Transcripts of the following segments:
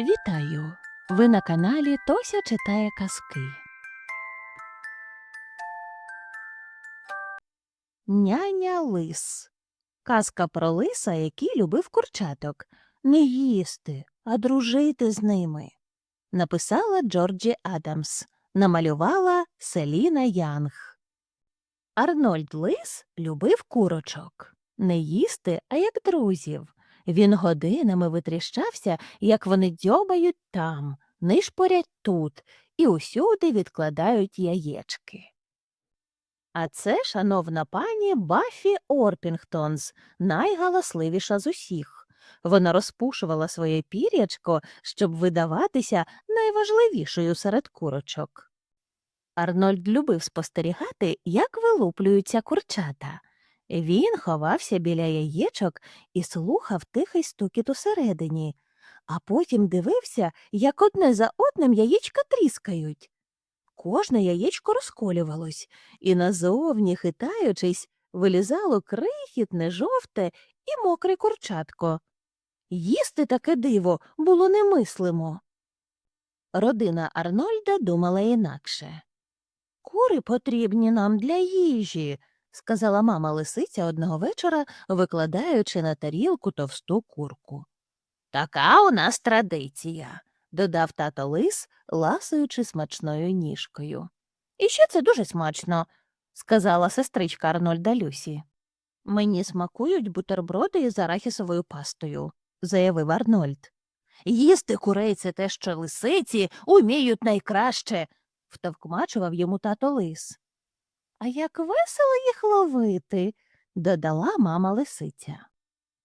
Вітаю! Ви на каналі Тося читає казки. Няня лис. Казка про лиса, який любив курчаток. Не їсти, а дружити з ними. Написала Джорджі Адамс. Намалювала Селіна Янг. Арнольд Лис любив курочок. Не їсти, а як друзів. Він годинами витріщався, як вони дзьобають там, нишпорять тут і усюди відкладають яєчки. А це, шановна пані, Баффі Орпінгтонс, найгаласливіша з усіх. Вона розпушувала своє пір'ячко, щоб видаватися найважливішою серед курочок. Арнольд любив спостерігати, як вилуплюються курчата. Він ховався біля яєчок і слухав тихий стукіт усередині, а потім дивився, як одне за одним яєчка тріскають. Кожне яєчко розколювалось, і назовні, хитаючись, вилізало крихітне, жовте і мокре курчатко. Їсти таке диво було немислимо. Родина Арнольда думала інакше. Кури потрібні нам для їжі, сказала мама лисиця одного вечора, викладаючи на тарілку товсту курку. Така у нас традиція, додав тато лис, ласуючи смачною ніжкою. І ще це дуже смачно, сказала сестричка Арнольда Люсі. Мені смакують бутерброди із арахісовою пастою, заявив Арнольд. Їсти курей це те, що лисиці уміють найкраще, втовкмачував йому тато лис. А як весело їх ловити, додала мама лисиця.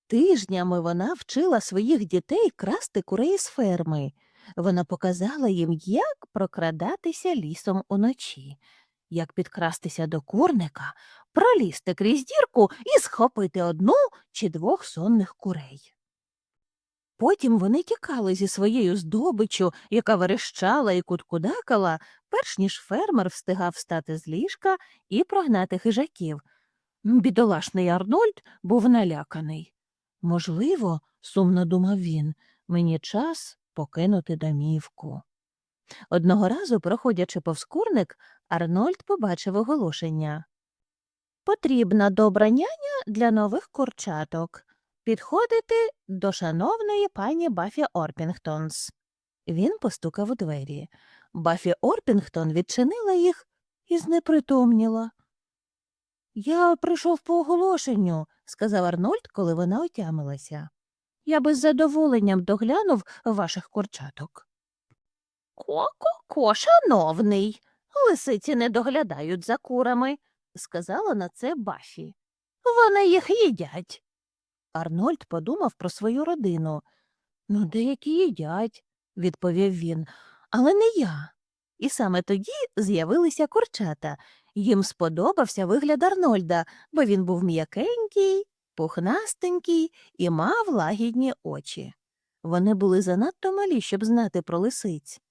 Тижнями вона вчила своїх дітей красти курей з ферми. Вона показала їм, як прокрадатися лісом уночі, як підкрастися до курника, пролізти крізь дірку і схопити одну чи двох сонних курей. Потім вони тікали зі своєю здобиччю, яка верещала і куткудакала, перш ніж фермер встигав встати з ліжка і прогнати хижаків. Бідолашний Арнольд був наляканий. Можливо, сумно думав він, мені час покинути домівку. Одного разу, проходячи повз курник, Арнольд побачив оголошення. Потрібна добра няня для нових курчаток. Підходити до шановної пані Бафі Орпінгтонс. Він постукав у двері. Бафі Орпінгтон відчинила їх і знепритомніла. Я прийшов по оголошенню, сказав Арнольд, коли вона отямилася. Я би з задоволенням доглянув ваших курчаток. Ко-ко-ко, шановний, лисиці не доглядають за курами, сказала на це Бафі. Вони їх їдять. Арнольд подумав про свою родину. Ну, деякі їдять, відповів він, але не я. І саме тоді з'явилися курчата. Їм сподобався вигляд Арнольда, бо він був м'якенький, пухнастенький і мав лагідні очі. Вони були занадто малі, щоб знати про лисиць.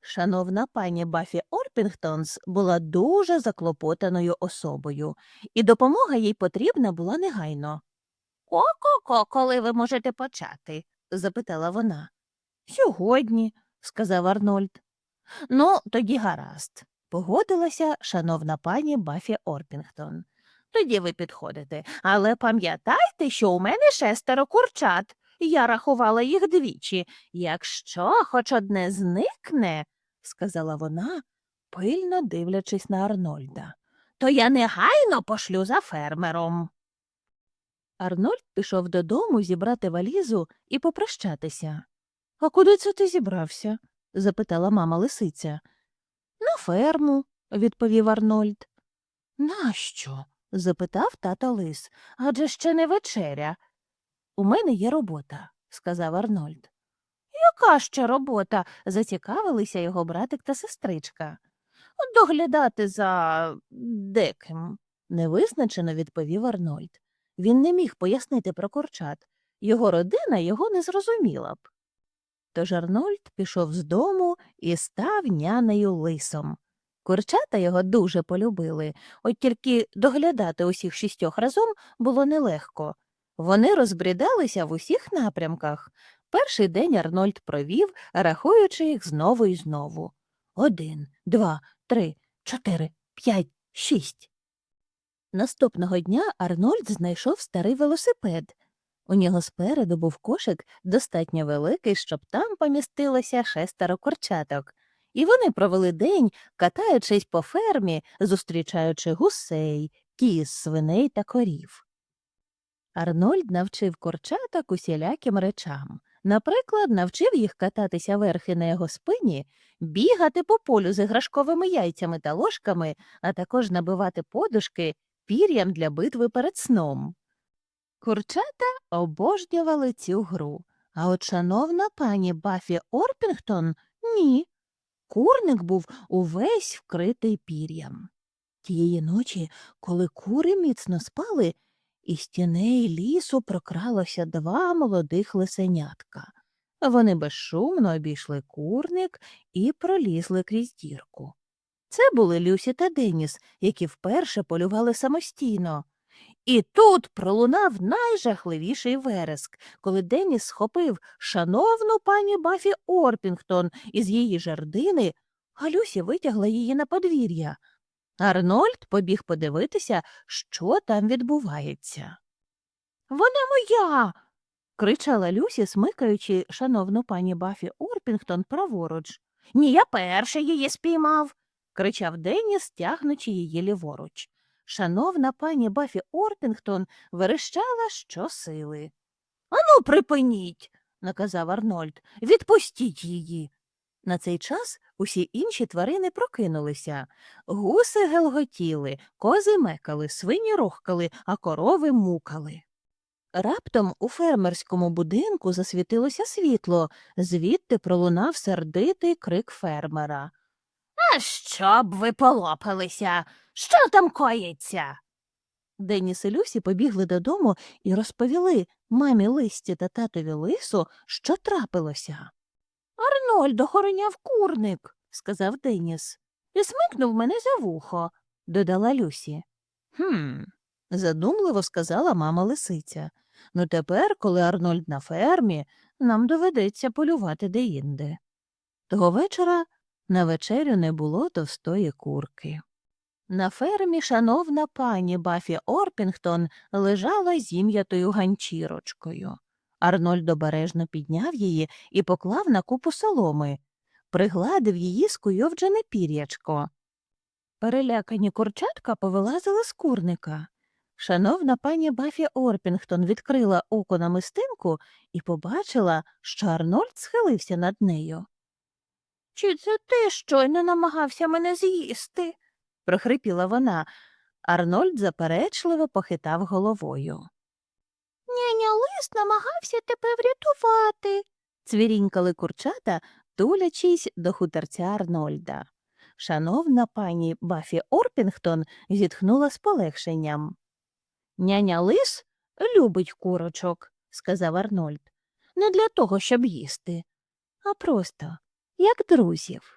Шановна пані Бафі Орпінгтонс була дуже заклопотаною особою, і допомога їй потрібна була негайно. Ко-ко-ко, коли ви можете почати? запитала вона. Сьогодні, сказав Арнольд. Ну, тоді гаразд, погодилася шановна пані Бафі Орпінгтон. Тоді ви підходите, але пам'ятайте, що у мене шестеро курчат. Я рахувала їх двічі. Якщо хоч одне зникне, сказала вона, пильно дивлячись на Арнольда, то я негайно пошлю за фермером. Арнольд пішов додому зібрати валізу і попрощатися. А куди це ти зібрався? запитала мама лисиця. На ферму, відповів Арнольд. Нащо? запитав тато лис. Адже ще не вечеря. У мене є робота, сказав Арнольд. Яка ще робота? зацікавилися його братик та сестричка. Доглядати за деким, невизначено відповів Арнольд. Він не міг пояснити про курчат. Його родина його не зрозуміла б. Тож Арнольд пішов з дому і став нянею лисом. Курчата його дуже полюбили, от тільки доглядати усіх шістьох разом було нелегко. Вони розбрідалися в усіх напрямках. Перший день Арнольд провів, рахуючи їх знову і знову. Один, два, три, чотири, п'ять, шість. Наступного дня Арнольд знайшов старий велосипед. У нього спереду був кошик достатньо великий, щоб там помістилося шестеро курчаток. І вони провели день, катаючись по фермі, зустрічаючи гусей, кіз, свиней та корів. Арнольд навчив курчаток усіляким речам. Наприклад, навчив їх кататися верхи на його спині, бігати по полю з іграшковими яйцями та ложками, а також набивати подушки пір'ям для битви перед сном. Курчата обожнювали цю гру, а от шановна пані Бафі Орпінгтон ні. Курник був увесь вкритий пір'ям. Тієї ночі, коли кури міцно спали, із тіней лісу прокралося два молодих лисенятка. Вони безшумно обійшли курник і пролізли крізь дірку. Це були Люсі та Деніс, які вперше полювали самостійно. І тут пролунав найжахливіший вереск, коли Деніс схопив шановну пані Бафі Орпінгтон із її жердини, а Люсі витягла її на подвір'я. Арнольд побіг подивитися, що там відбувається. Вона моя. кричала Люсі, смикаючи шановну пані Бафі Орпінгтон праворуч. Ні, я перший її спіймав. Кричав Деніс, тягнучи її ліворуч. Шановна пані Бафі Орпінгтон верещала щосили. Ану, припиніть, наказав Арнольд. Відпустіть її. На цей час усі інші тварини прокинулися. Гуси гелготіли, кози мекали, свині рохкали, а корови мукали. Раптом у фермерському будинку засвітилося світло, звідти пролунав сердитий крик фермера. А щоб ви полопалися? Що там коїться? Деніс і Люсі побігли додому і розповіли мамі листі та татові лису, що трапилося. Арнольд охороняв курник, сказав Деніс, і смикнув мене за вухо, додала Люсі. Хм, задумливо сказала мама лисиця. Ну тепер, коли Арнольд на фермі, нам доведеться полювати деінде. Того вечора на вечерю не було товстої курки. На фермі шановна пані Бафі Орпінгтон лежала зім'ятою ганчірочкою. Арнольд обережно підняв її і поклав на купу соломи, пригладив її скуйовджене пір'ячко. Перелякані курчатка повилазили з курника. Шановна пані Бафі Орпінгтон відкрила око на мистинку і побачила, що Арнольд схилився над нею. Чи це ти щойно намагався мене з'їсти? прохрипіла вона. Арнольд заперечливо похитав головою. Няня лис намагався тебе врятувати, цвірінькали курчата, тулячись до хуторця Арнольда. Шановна пані Бафі Орпінгтон зітхнула з полегшенням. Няня лис любить курочок, сказав Арнольд. Не для того, щоб їсти, а просто як друзів.